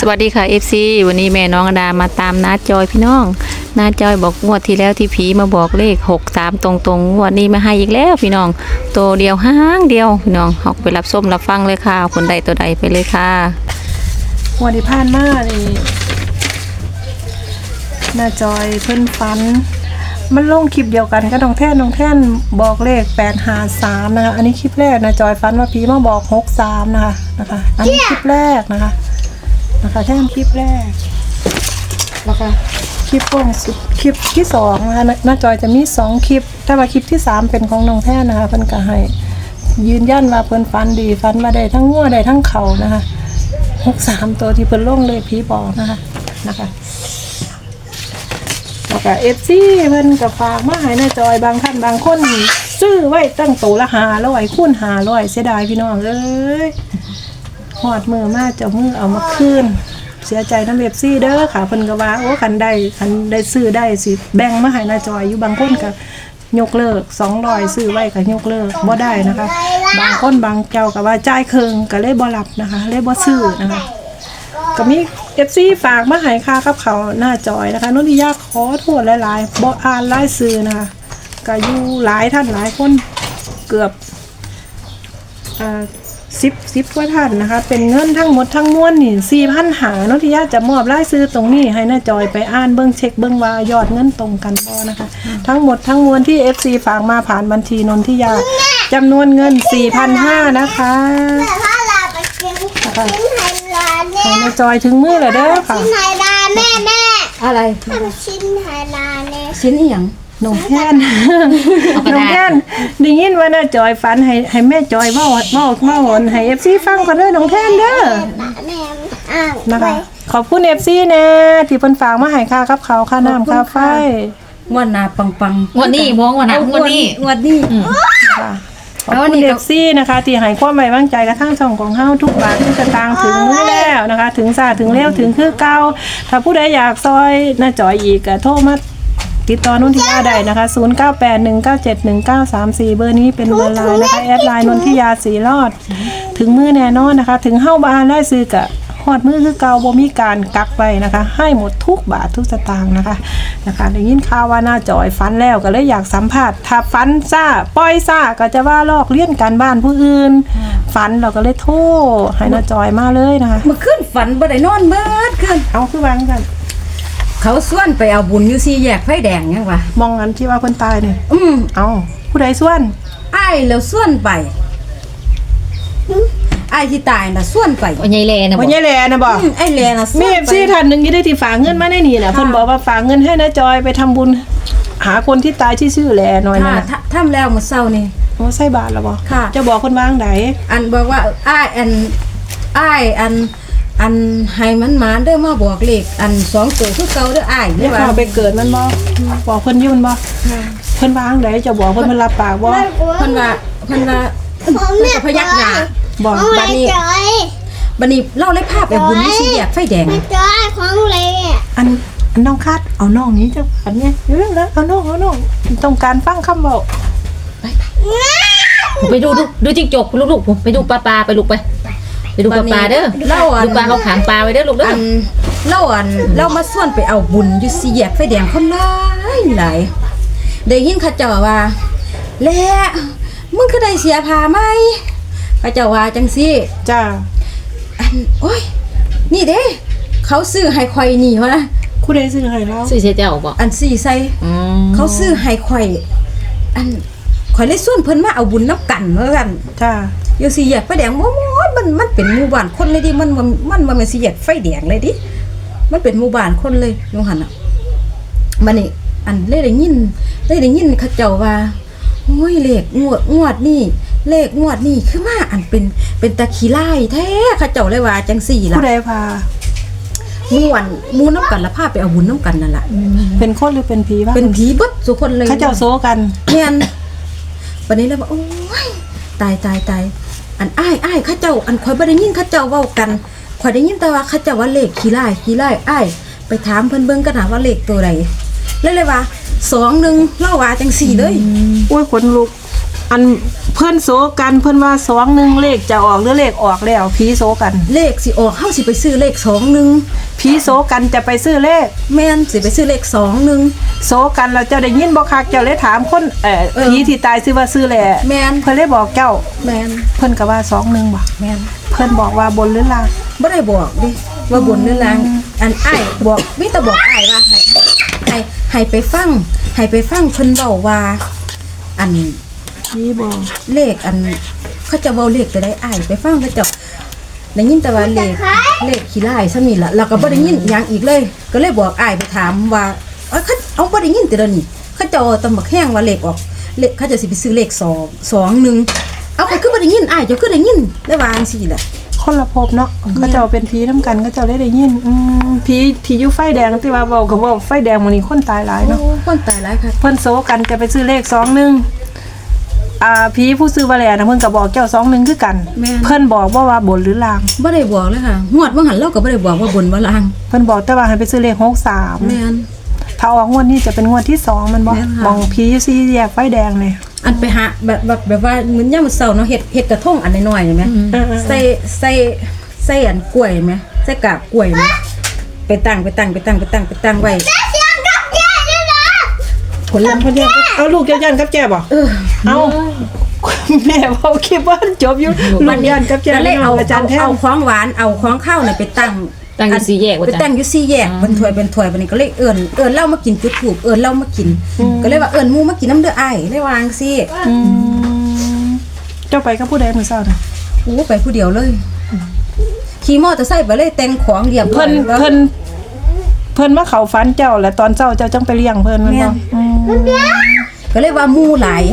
สวัสดีค่ะ FC วันนี้แม่น้องอดามาตามน้าจอยพี่น้องน้าจอยบอกงวดที่แล้วที่ผีมาบอกเลข6 3ตรงๆงวดนี้มาให้อีกแล้วพี่น้อง ตัวเดียวห้างเดียวพี่น้องออกไปรับส้มรับฟังเลยค่ะคนใดตัวใดไปเลยค่ะวันที่ผ่านมานี่น้าจอยเพิ่นฟัน มันลงคลิปเดียวกันก็น้องแท่นน้องแท่นบอกเลข8 5 3นะคะ อันนี้คลิปแรกนะจอยฟันว่าผีมาบอก6 3นะคะนะคะ อันนี้คลิปแรกนะคะ นะคะแท่นคลิปแรกนะคะคลิปพวงคลิปที่สองนะคะหน้าจอยจะมีสองคลิปถ้าว่าคลิปที่สามเป็นของน้องแท่นนะคะเพิ่นก็ให้ยืนยันว่าเพิ่นฟันดีฟันมาได้ทั้งงัวได้ทั้งเขานะคะหกสามตัวที่เพิ่นล่งเลยผีบอกนะคะนะคะแล้วก็เอฟซีเพิ่นกับฝากมาให้หน้าจอยบางท่านบางคนซื้อไว้ตั้งตัวละหาร้อยคูณหาร้อยเสียดายพี่น้องเอ้ย หอดมือมาเจ้ามือเอามาคืนเสียใจน้ำเอฟซีเด้อค่ะเพิ่นก็ว่าโอ้คันได้คันได้ซื้อได้สิแบ่งมาให้หน้าจอยอยู่บางคนก็ยกเลิกสองรอยซื้อไว้ก็ยกเลิกบ่ได้นะคะ บางคนบางเจ้าก็ว่าจ่ายเคิงก็เลยบ่รับนะคะเลยบ่ซื้อนะคะก็มีเอฟซีฝากมาหายค่ากับเขาหน้าจอยนะคะนุ่นทิยาขอโทษหลายๆบ่อ่านรายซื้อนะคะก็อยู่หลายท่านหลายคนเกือบอ่า สิบสิบกว่าท่านนะคะ เป็นเงินทั้งหมดทั้งมวลนี่สี่พันหานุ่นทิยาจะมอบรายซื้อตรงนี้ ให้หน้าจอยไปอ่านเบิ้งเช็คเบิ้งว่ายอดเงินตรงกันบ่นะคะ ทั้งหมดทั้งมวลที่ FC ฝากมาผ่านบัญชีนนทิยาจำนวนเงิน4,500นะคะแต่ถ้าเราไปกินชิ้นไฮลาเนี่ให้ยหน้าจอยถึงมือแล้วเด้อค่ะชิ้นไฮลาแม่แม่อะไร ทำชิ้นไฮลาเนี่ยชิ้นอีหยัง หนุ่มแท่นหนุ่มแท่นได้ยินว่าน่าจอยฝันให้ให้แม่จอยเว้าเว้าเว้าหนให้ FC ฟังก่อนเด้อน้องแท่นเด้อแม่อ่านนะไปคะขอบคุณ FC แน่ที่เพิ่นฝากมาให้ค่ากับเขาวค่าน้ำค่าไฟงวดหนาปังปังงวดนี้มองว่าหนักงวดนี้งวดนี้ค่ะขอบแล้ววัคุนณนี้ก็ FC นะคะที่ให้ความไว้วางใจกระทั่งช่องของเฮาทุกบาททุกสตางค์ถึงมื้อแล้วนะคะ ถึงซาถึงเร็วถึงคือเก่าถ้าผู้ใดอยากซอยน้าจอยอีกก็โทรมา ติดต่อนุ่นทิยาได้นะคะ 0981971934 เบอร์นี้เป็นเบอร์ไลน์นะคะ แอดไลน์นนทิยาสีรอด ถึงมือแน่นอนนะคะ ถึงเฮ้าบานได้ซื้อกะฮอดมือคือเก่าบ่มีการกักไว้นะคะ ให้หมดทุกบาททุกสตางค์นะคะนะคะได้ยินข่าวว่าหน้าจอยฟันแล้วก็เลยอยากสัมผัสถ้าฟันซ่าปล่อยซ่าก็จะว่าลอกเลี่ยนการบ้านผู้อื่น ฟันเราก็เลยโทษให้หน้าจอยมาเลยนะคะ เมื่อคืนฝันบ่ได้นอนเบิดคืนเอาคือวางกัน เขาส่วนไปเอาบุญอยู่สี่แยกไฟแดงยังวะมองอันที่ว่าคนตายเนี่ยอืมเอาผู้ใดส่วนอ้ายแล้วส่วนไปอ้ายที่ตายน่ะส่วนไปวันใหญ่แลนะบอวันกยายแหลนะบอกอืมไอ้แลน่ะส่มีวนเอฟไป ซีท่านหนึ่งที่ได้ที่ฝากเงินมาในนี่นะเพิ่นบอกว่าฝากเงินให้นะจอยไปทำบุญ หาคนที่ตายที่ชื่อแหลหน่อยค่ะนะทะทำแล้วมื้อเช้านี่ โอ้ใส่บาทแล้วบ่ค่ะ จะบอกคนวางไหนอันบอกว่าอ้ายอันอ้ายอัน อันให้มันมาเด้อมาบอกเลขอันสองตัวคือเก่าเด้ออ้ายอเด้ย่าอว่าเข้าไปเกิดมันบ่บอกเพิ่นอยุ่นบ่เพิ่นวางไหนจะบอกเพิ่นเพิ่นรับปากบ่เพิ่นว่าเพิ่นว่าของเพิ่นแม่ก็พยักหน้า บอกของบัแม่ดนี้ จอยบัดนี้เล่าเลยภาพแบบบุญที่สี่แยกไฟแดงแม่จอยของเล่อันอันน้องคัดเอาน้องนี้จะอันเนี้ยเรื่องแล้วเอาน้องเอาน้องต้องการฟังคำเว้าไปดูดูดูจิ้งจกลูกๆผมไปดูปลาปลาไปลูกไป ไปดูปลาปลาเด้อเล่าอันดูปลาเขาขังปลาไว้เด้อลูกเด้ออันเล่าอันเล่ามาส่วนไปเอาบุญอยู่สี่แยกไฟแดงคนหลายหลายได้ยินเขาเจ้าว่าแหละมึงคือได้เสียผ้าไหมเขาเจ้าว่าจังซี่จ้าอันโอ้ยนี่เด้ เขาซื้อให้ข่อยนี่วะนะผู้ใดซื้อให้เราซื้อเสียเจ้าบอกอันสี่ใส่อืมเขาซื้อให้ข่อย อันข่อยเลยส่วนเพิ่นมาเอาบุญน้ำกันเหมือนกันจ้าอยู่สี่แยกไฟแดงโมโมมันมันเป็นหมู่บ้านคนเลยดิมันมันมันมันเป็นสี่แยกไฟแดงเลยดิมันเป็นหมู่บ้านคนเลยอยูหันอะมันนี่อันเลยได้ยินเลยได้ยินเขาเจ้าว่าโอ้ยเลขงวดงวดนี่เลขงวดนี่คือมาอันเป็นเป็นตะขี้ไล่แท้เขาเจ้าเลยว่าจังสี่ล่ะผู้ใดพาม่วนหมูน้ำกันละพาไปเอาบุญน้ำกันนั่นแหละเป็นคนหรือเป็นผีวะเป็นผีเบดสุคนเลยเขาเจ้าโซกันเนียนวันนี้แล้วว่าโอ้ยตายตายตาย อันอ้ายอ้ายเข้าเจ้าอันข่อยบ่ได้ยินเข้าเจ้าเว้ากันข่อยได้ยินแต่ว่าเข้าเจ้าว่าเลขขี้ไล่ขี้ไล่อ้ายไปถามเพิ่นเบิ่งกันหาว่าเลขตัวใดเลยเลยว่าสองหนึ่งเล่าว่าจังสี่เลย อุ้ยขนลุก อัน เพิ่นโซกันเพิ่นว่าสองหนึ่งเลขจะออกหรือเลขออกแล้วผีโซกันเลขสิออกเฮาสิไปซื้อเลขสองหนึ่งผีโซกันจะไปซื้อเลข แม่นสิไปซื้อเลขสองหนึ่งโซกันเราเจ้าได้ยินบ่คักเจ้าเลยถามคนเอ่อเออผีที่ตายซื้อว่าซื้อแหละแม่น เพิ่นเลยบอกเจ้า แม่นเพิ่นก็ว่าสองหนึ่งบ่แม่นเพิ่นบอกว่าบนหรือล่างบ่ได้บอกดิว่าบนหรือล่างอันอ้ายบอกมีแต่บอกอ้ายว่าให้ให้ให้ไปฟังให้ไปฟังเพิ่นเว้าว่า อัน ผีบอกเลขอันเขาจะเว้าเลขจะได้อ้ายไปฟังเขาเจ้าได้ยินแต่ว่าเลขเลขขี้ลายซะนี่ล่ะแล้วก็บ่ได้ยินหยังอีกเลย ก็เลยบอกอ้ายไปถามว่าเอ้ยเขาเอาบ่ได้ยินแต่เดี๋ยวนี้เขาเจ้าตำบักแห้งว่าเลขออกเลขเขาจะสิไปซื้อเลขสองสองหนึ่งเอาไปคือบ่ได้ยินอ้ายเจ้าคือได้ยินได้ว่าจังซี่แหละคนละภพเนาะก็เจ้าเป็นผีนํกันก็เจ้าเลยได้ยินอืมผีที่อยู่ไฟแดงที่ว่าเว้าก็เว้าไฟแดงมื้อนี้คนตายหลายเนาะโอ้คนตายหลายค่ะเพิ่นโซกันจะไปซื้อเลขสองหนึ่ง อ่าผีผู้ซื้อมาแล้วนะเพิ่นก็บอกเจ้าสองหนึ่งคือกัน แม่น เพิ่นบอกว่าว่าบนหรือลาง บ่ได้บอกเลยค่ะงวดว่าหันเราก็บ่ได้บอกว่าบนว่าล่างเพิ่นบอกแต่ว่าให้ไปซื้อเลขหกสามแม่น ถ้าออกงวดนี้จะเป็นงวดที่สองมันบอกแม่นค่ะ มองผีอยู่สี่แยกไฟแดงเลยอันไปหาแบบแบบแบบว่าเหมือนยามมื้อเช้าเนาะเฮ็ดเฮ็ดกระทงอันน้อยๆเห็นไหมเออๆใส่ใส่ใส่อันกล้วยไหมใส่กาบกล้วยไหมไปตั้งไปตั้งไปตั้งไปตั้งไปตั้งไว้ ผลลัพธ์เพิ่นแยกเอาลูกเจ้ายันกับแก่บ่เออเอาแม่เว้าคลิปว่าจบอยู่ลูกยันกับแก่ก็เลยเอาเอาอาจารย์แท้เอาของหวานเอาของข้าวน่ะไปตั้งตั้งอยู่สี่แยกว่าไปจ้ะตั้งอยู่สี่แยกเป็นถ้วยเป็นถ้วยบัดนี้ก็เลยเอิ้นเอิ้นเหล้ามากินจุดถูกเอิ้นเหล้ามากิน ก็เลยว่าเอิ้นหมู่มากินน้ำเด้ออ้ายเลยวาจั่งซี่อืมเจ้าไปกับผู้ใดมื้อเช้าน่ะโอ้ไปผู้เดียวเลยขี่มอเตอร์ไซค์ไปเลยแต่งของเรียบร้อเพิ่ยนแล้วเพิ่น เพิ่นมาเข้าฝันเจ้าแล้วตอนเช้าเจ้าจังไปเลี้ยงเพิ่นแมันแม่บ่นอืมก็เลยว่าหมู่หลาย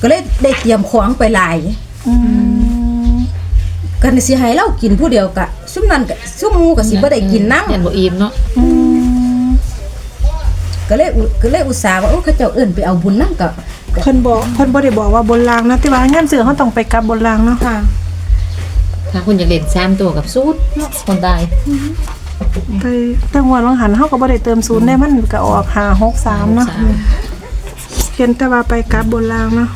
ก็เลยได้เตรียมของไปหลาย อืมกันสิให้เรากินผู้เดียวกะซุ่มนั้นกะซุ่มหมู่ก็สิบ่ได้กินน้ยันบ่อิ่มเนาะำก็เลยอุก็เลยอุตส่าห์ว่าโอ้เขาเจ้าเอิ้นไปเอาบุญนำกะเพิ่นบอกเพิ่นบ่ได้บอกว่าบนรางนะแต่ว่างานเสือเขาต้องไปกลับบนรางเนาะค่ะ ถ้าคุณอยากเล่น3ตัวกับสูตรเนาะคนตาย ไปตั้งวันวังหันเฮาก็บ่ได้เติมศูนย์ได้มันก็ออก5 6 3เนาะเห็นแต่ว่าไปกลับบนรางเนาะ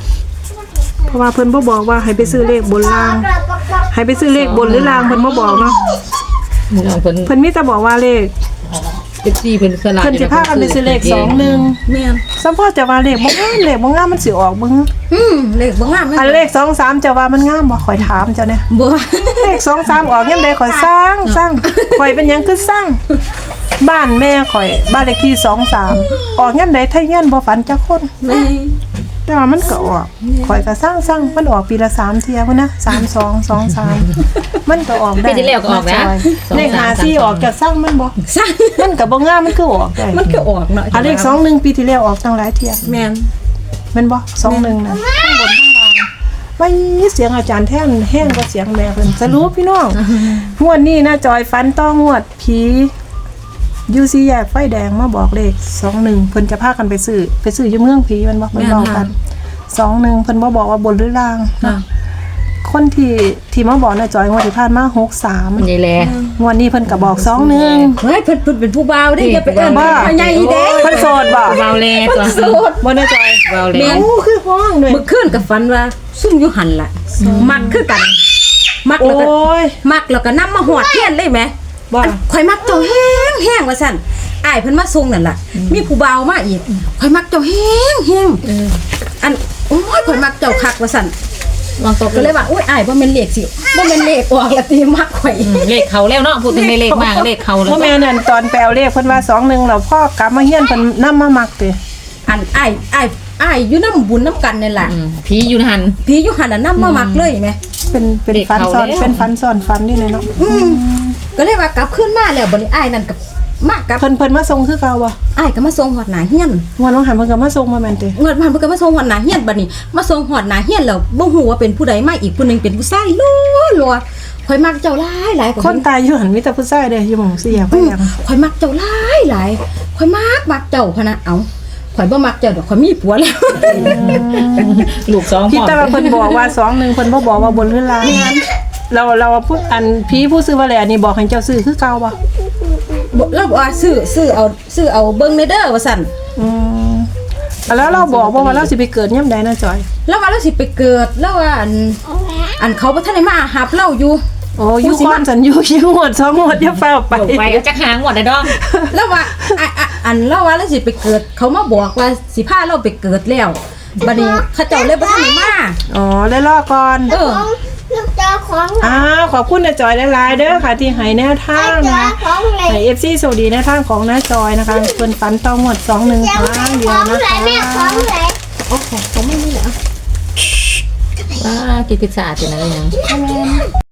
เพราะว่าเพิ่นบ่บอกว่าให้ไปซื้อเลขบนราง ให้ไปซื้อเลขบนหรือรางเพิ่นบ่บอกเนาะมึงเอาเพิ่นเพิ่นมีแต่บอกว่าเลข FC เพิ่นสลาดเพิ่นสิพากันไปซื้อเลข21แม่นซัมพ่อจะว่าเลขบ่งามเลขบ่งามมันสิออกเบิ่งอืมเลขบ่งามอันเลข23จะว่ามันงามบ่ข่อยถามเจ้าเนี่ยบ่เลขสองสามออกยังไดข่อยสร้างสร้างข่อยเป็นหยังคือสร้าง บ้านแม่ข่อย บ้านเลขที่สองสามออกยังไดไทยเงี้ยนบ่ฝันจักคน แม่แต่ว่ามันก็ออกข่อยก็สร้างสร้างมันออกปีละสามเทียพุ่นนะสามสองสองสามมันก็ออกได้ปีที่แล้วก็ออกนะเลขหาซี่ออกจากสร้างมันบ่สร้างมันก็บ่งามมันคือออกได้มันก็ออกเนาะอันเลขสองหนึ่งปีที่แล้วออกตั้งหลายเทียแม่นแมันบ่สองหนึ่งนะข้างบนข้างล่างไม่เสียงอาจารย์แท่นแห้งกว่าเสียงแม่เพิ่นสรุปพี่น้องงวดนี้นะจอยฟันต้องงวดผี ยูซีแยกไฟแดงมาบอกเลขสองหนึ่งเพิ่นจะพากันไปซื้อไปซื้ออยู่เมืองผีแมันบอกเพิ่นบอกกันสองหนึ่งเพิ่นบ่บอกว่าบนหรือล่างค่ะคนที่ที่มาบอกนะจอยงวดที่ผ่านมาหกสามมันใหญ่แลงวดนี้เพิ่นก็บอกสองหนึ่งเฮ้ยเพิ่นเพิ่นเป็นผู้บ่าวเด้อย่าไปเอิ้นบ้าว่าใหญ่เด้เพิ่นโสดบ่เบาแลตัวโสดบ่นะจอยเบาแลแม่นโอ้คือห้องด้วยเมื่อคืนก็ฝันว่าซุ่มอยู่หันล่ะมักคือกัน มักโอ้แล้วก็ยมักแล้วก็นํมาหอดเทียนเลยแหม ว่าอันข่อยมักเจ้าแห้งแห้งว่าซั่นอ้ายเพิ่นมาส่งนั่นล่ะ มีผู้บ่าวมาอีกข่อยมักเจ้าแห้งแห้งอันโอ้ยข่อยมักเจ้าคักว่าซั่นวางตกก็เลยว่าอุ้ยอ้ายบ่แม่นเลขสิบ่แม่นเลขออกละติมักข่อย อืมเลขเขาแล้วเนาะพูดถึงในเลขมากเลขเขาเลย พ่อแม่นั่นตอนแปลเลขเพิ่นว่าสองหนึ่งเราพ่อกลับมาเฮียนเพิ่นนำมามักติอันอ้ายอ้ายอ้ายอยู่นำบุญนํกันนี่ล่ะอืมผีอยู่หันพี่อยู่หันน่ะนำมามักเลยแหมเป็นเป็นเด็กฟันเขาซ้อนแล้ว เป็นฟันซ้อนฟันนี่เลยเนาะอืม ก็เลยว่ากลับขึ้นมาแล้วบัดนี้อ้ายนั่นกับมากกับเพิ่นเพิ่นมาส่งคือเก่าบ่อ้ายก็มาส่งหอดหน้าเฮียนงวดน้องหันเพิ่นก็มาส่งมาแม่นติเงินพันเพิ่นก็มาส่งหอดหน้าเฮียนบัดนี้ มาส่งหอดหน้าเฮียนแล้วบ่ฮู้ว่าเป็นผู้ใดมาอีกผู้หนึงเป็นผู้ชายลัวลัวข่อยมักเจ้าหลายหลายกว่าคนตายอยู่หันมีแต่ผู้ชายเด้อยู่หม่องเสียไปอืมยังข่อยมักเจ้าหลายหลายข่อยมักมักเจ้าพะนะเอ้าข่อยบ่มักเจ้าดอกข่อยมีผัวแล้วลูกสองคิดพ่อแต่ว่าเพิ่นบอกว่าสองหนึ่งเพิ่นบ่บอกว่าบนหรือล่าง เราเราพูดอันผีผู้ซื้อว่าแหละนี่บอกให้เจ้าซื้อคือเก่าบ่บ่เราบอกว่าซื้อซื้อเอาซื้อเอาเบิ่งในเด้อว่าซั่นอืมแล้วเราบอกว่าว่าเราสิไปเกิดย่ำใดนะจอย แล้วว่าเราสิไปเกิดแล้วว่าอันอันเขาบ่ทันได้มาหับเราอยู่ โอ้อยูคอนสันอยูอยูหมดสองหมดอย่าเฝ้าไปไปจะหางหมดเลยดองแล้วว่าอะอะอันแล้วว่าเราสิไปเกิด เขามาบอกว่าสิพาเราไปเกิดแล้วบัดนี้เขาเจ้าเลยบ่ทันได้มาอ๋อได้รอก่อนเออ ของลูกเจ้าของอ้าวขอบคุณนะจอยหลายๆเด้อค่ะ ที่ให้แนวทางเจ้านะ ของไหนให้เอฟซีสวัสดีแนวทางของน้าจอยนะคะเพิ่นฟันต้องหมดสองหนึ่งเจ้าทางเดีขยวองนะไหนคะแม่ของไหนโอ้โหเขาไม่มีแล้วว้ากินพิซซ่าเสร็จแล้วยัง